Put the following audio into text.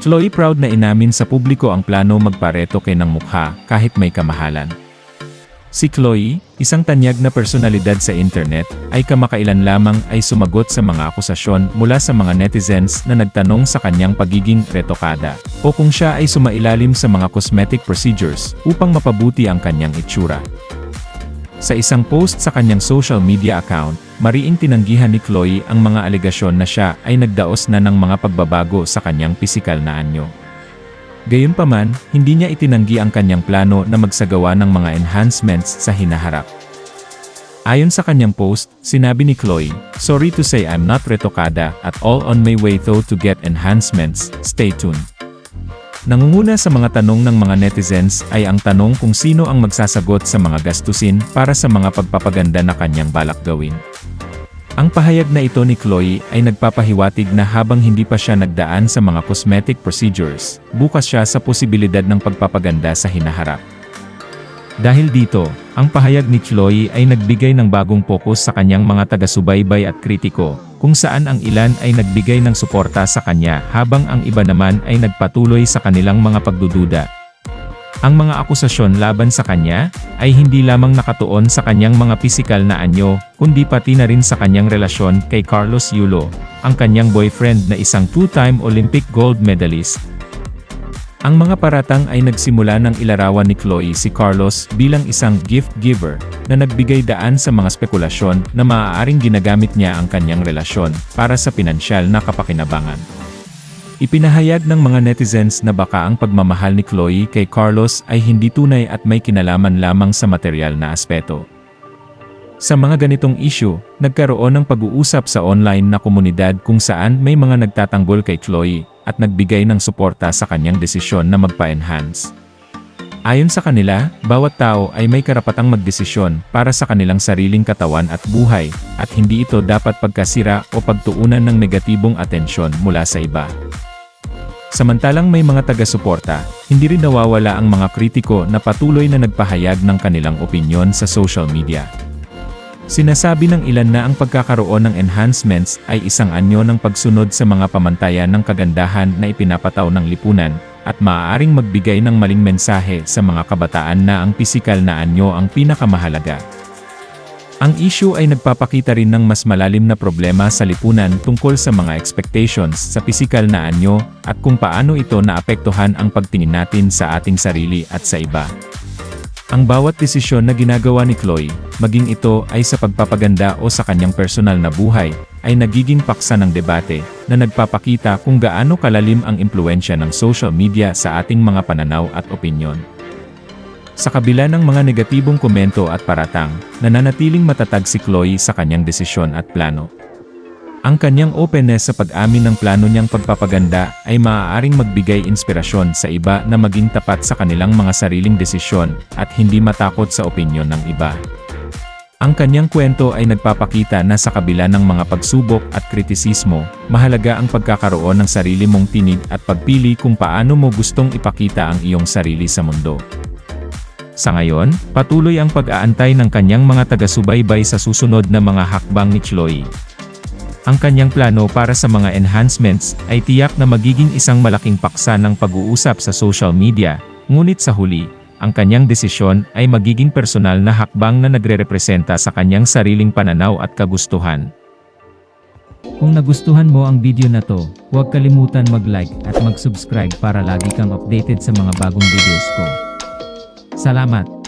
Chloe proud na inamin sa publiko ang plano magpareto kay ng mukha kahit may kamahalan. Si Chloe, isang tanyag na personalidad sa internet, ay kamakailan lamang ay sumagot sa mga akusasyon mula sa mga netizens na nagtanong sa kanyang pagiging retokada, o kung siya ay sumailalim sa mga cosmetic procedures upang mapabuti ang kanyang itsura. Sa isang post sa kanyang social media account, mariing tinanggihan ni Chloe ang mga alegasyon na siya ay nagdaos na ng mga pagbabago sa kanyang pisikal na anyo. Gayunpaman, hindi niya itinanggi ang kanyang plano na magsagawa ng mga enhancements sa hinaharap. Ayon sa kanyang post, sinabi ni Chloe, Sorry to say I'm not retokada at all on my way though to get enhancements, stay tuned. Nangunguna sa mga tanong ng mga netizens ay ang tanong kung sino ang magsasagot sa mga gastusin para sa mga pagpapaganda na kanyang balak gawin. Ang pahayag na ito ni Chloe ay nagpapahiwatig na habang hindi pa siya nagdaan sa mga cosmetic procedures, bukas siya sa posibilidad ng pagpapaganda sa hinaharap. Dahil dito, ang pahayag ni Chloe ay nagbigay ng bagong pokus sa kanyang mga taga-subaybay at kritiko, kung saan ang ilan ay nagbigay ng suporta sa kanya habang ang iba naman ay nagpatuloy sa kanilang mga pagdududa. Ang mga akusasyon laban sa kanya ay hindi lamang nakatuon sa kanyang mga pisikal na anyo, kundi pati na rin sa kanyang relasyon kay Carlos Yulo, ang kanyang boyfriend na isang two-time Olympic gold medalist. Ang mga paratang ay nagsimula ng ilarawan ni Chloe si Carlos bilang isang gift giver na nagbigay daan sa mga spekulasyon na maaaring ginagamit niya ang kanyang relasyon para sa pinansyal na kapakinabangan. Ipinahayag ng mga netizens na baka ang pagmamahal ni Chloe kay Carlos ay hindi tunay at may kinalaman lamang sa material na aspeto. Sa mga ganitong issue, nagkaroon ng pag-uusap sa online na komunidad kung saan may mga nagtatanggol kay Chloe at nagbigay ng suporta sa kanyang desisyon na magpa-enhance. Ayon sa kanila, bawat tao ay may karapatang magdesisyon para sa kanilang sariling katawan at buhay, at hindi ito dapat pagkasira o pagtuunan ng negatibong atensyon mula sa iba. Samantalang may mga taga-suporta, hindi rin nawawala ang mga kritiko na patuloy na nagpahayag ng kanilang opinyon sa social media. Sinasabi ng ilan na ang pagkakaroon ng enhancements ay isang anyo ng pagsunod sa mga pamantayan ng kagandahan na ipinapataw ng lipunan, at maaaring magbigay ng maling mensahe sa mga kabataan na ang pisikal na anyo ang pinakamahalaga. Ang issue ay nagpapakita rin ng mas malalim na problema sa lipunan tungkol sa mga expectations sa pisikal na anyo at kung paano ito naapektuhan ang pagtingin natin sa ating sarili at sa iba. Ang bawat desisyon na ginagawa ni Chloe, maging ito ay sa pagpapaganda o sa kanyang personal na buhay, ay nagiging paksa ng debate na nagpapakita kung gaano kalalim ang impluensya ng social media sa ating mga pananaw at opinyon. Sa kabila ng mga negatibong komento at paratang, nananatiling matatag si Chloe sa kanyang desisyon at plano. Ang kanyang openness sa pag-amin ng plano niyang pagpapaganda ay maaaring magbigay inspirasyon sa iba na maging tapat sa kanilang mga sariling desisyon at hindi matakot sa opinyon ng iba. Ang kanyang kwento ay nagpapakita na sa kabila ng mga pagsubok at kritisismo, mahalaga ang pagkakaroon ng sarili mong tinig at pagpili kung paano mo gustong ipakita ang iyong sarili sa mundo. Sa ngayon, patuloy ang pag-aantay ng kanyang mga taga-subaybay sa susunod na mga hakbang ni Chloe. Ang kanyang plano para sa mga enhancements ay tiyak na magiging isang malaking paksa ng pag-uusap sa social media, ngunit sa huli, ang kanyang desisyon ay magiging personal na hakbang na nagre-representa sa kanyang sariling pananaw at kagustuhan. Kung nagustuhan mo ang video na to, huwag kalimutan mag-like at mag-subscribe para lagi kang updated sa mga bagong videos ko. Salamat!